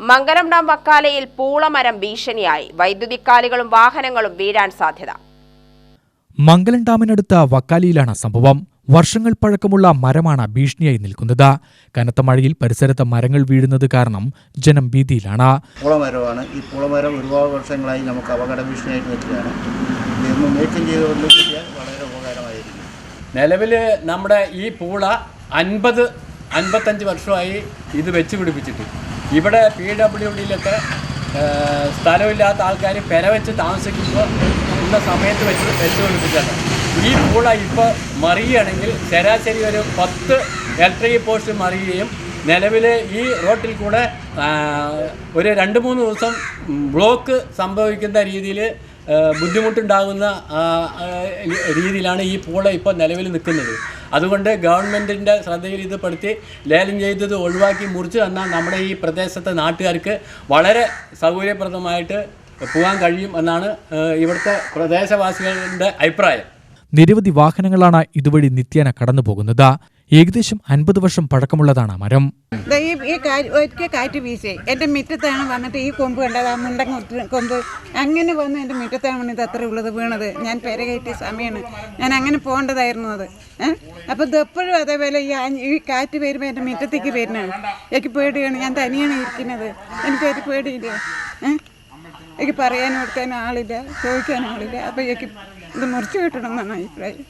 മംഗലം dam വക്കാലയിൽ പൂളമരം ഭീഷണിയായി. വൈദ്യുതിക്കാലുകളും വാഹനങ്ങളും വീഴാൻ സാധ്യത. മംഗലം ഡാമിനടുത്ത വക്കാലിയിലാണ് സംഭവം. വർഷങ്ങൾ പഴക്കമുള്ള മരമാണ് ഭീഷണിയായി നിൽക്കുന്നത്. കനത്ത മഴയിൽ പരിസരത്ത് മരങ്ങൾ വീഴുന്നത് കാരണം ജനം ഭീതിയിലാണ്. പൂളമരമാണ്. ഈ പൂളമരം ഒരുപാട് വർഷങ്ങളായി നമുക്ക് അപകട ഭീഷണിയായിട്ട് നിൽക്കുകയാണ്. നീക്കം ചെയ്തുകൊണ്ട് വളരെ ഉപകാരമായിരിക്കും. നിലവിൽ നമ്മുടെ ഈ പൂള അൻപത് അൻപത്തഞ്ച് വർഷമായി ഇത് വെച്ച് പിടിപ്പിച്ചിട്ട് ഇവിടെ പി ഡബ്ല്യു ഡിയിലൊക്കെ സ്ഥലമില്ലാത്ത ആൾക്കാർ പെര വെച്ച് താമസിക്കുമ്പോൾ ഉള്ള സമയത്ത് വെച്ച് വെച്ച് പിടിപ്പിച്ചാണ് ഈ പൂള ഇപ്പോൾ മറിയുകയാണെങ്കിൽ ശരാശരി ഒരു പത്ത് ഇലക്ട്രിക് പോസ്റ്റ് മറിയുകയും നിലവിൽ ഈ റോട്ടിൽ കൂടെ ഒരു രണ്ട് മൂന്ന് ദിവസം ബ്ലോക്ക് സംഭവിക്കുന്ന രീതിയിൽ ബുദ്ധിമുട്ടുണ്ടാകുന്ന രീതിയിലാണ് ഈ പൂള ഇപ്പോൾ നിലവിൽ നിൽക്കുന്നത്. അതുകൊണ്ട് ഗവൺമെന്റിന്റെ ശ്രദ്ധയിൽ ഇത് പെടുത്തി ലേലം ചെയ്തത് ഒഴിവാക്കി മുറിച്ച് തന്നാൽ നമ്മുടെ ഈ പ്രദേശത്തെ നാട്ടുകാർക്ക് വളരെ സൗകര്യപ്രദമായിട്ട് പോകാൻ കഴിയും എന്നാണ് ഇവിടുത്തെ പ്രദേശവാസികളുടെ അഭിപ്രായം. നിരവധി വാഹനങ്ങളാണ് ഇതുവഴി നിത്യേന കടന്നു പോകുന്നത് ഏകദേശം അൻപത് വർഷം പഴക്കമുള്ളതാണ് മരം. ഈ കാറ്റ് വീശി. എന്റെ മുറ്റത്താണ് വന്നിട്ട് ഈ കൊമ്പ് കണ്ടത്. ആ മുണ്ടൻ കൊമ്പ്. അങ്ങനെ വന്ന് എന്റെ മുറ്റത്താണ് വന്നിത് അത്ര ഉള്ളത് വീണത്. ഞാൻ പെര കയറ്റിയ സമയമാണ് ഞാൻ അങ്ങനെ പോകേണ്ടതായിരുന്നു അത്. അപ്പോൾ ഇതെപ്പോഴും അതേപോലെ ഈ കാറ്റ് വരുമ്പോൾ എന്റെ മുറ്റത്തേക്ക് വരുന്നതാണ്. എനിക്ക് പേടിയാണ്. ഞാൻ തനിയാണ് ഇരിക്കുന്നത്. എനിക്കൊരു പേടിയില്ല. എനിക്ക് പറയാനും എടുക്കാനും ആളില്ല. ചോദിക്കാനും ആളില്ല. അപ്പോൾ എനിക്ക് ഇത് മുറിച്ചു കിട്ടണം എന്നാണ് അഭിപ്രായം.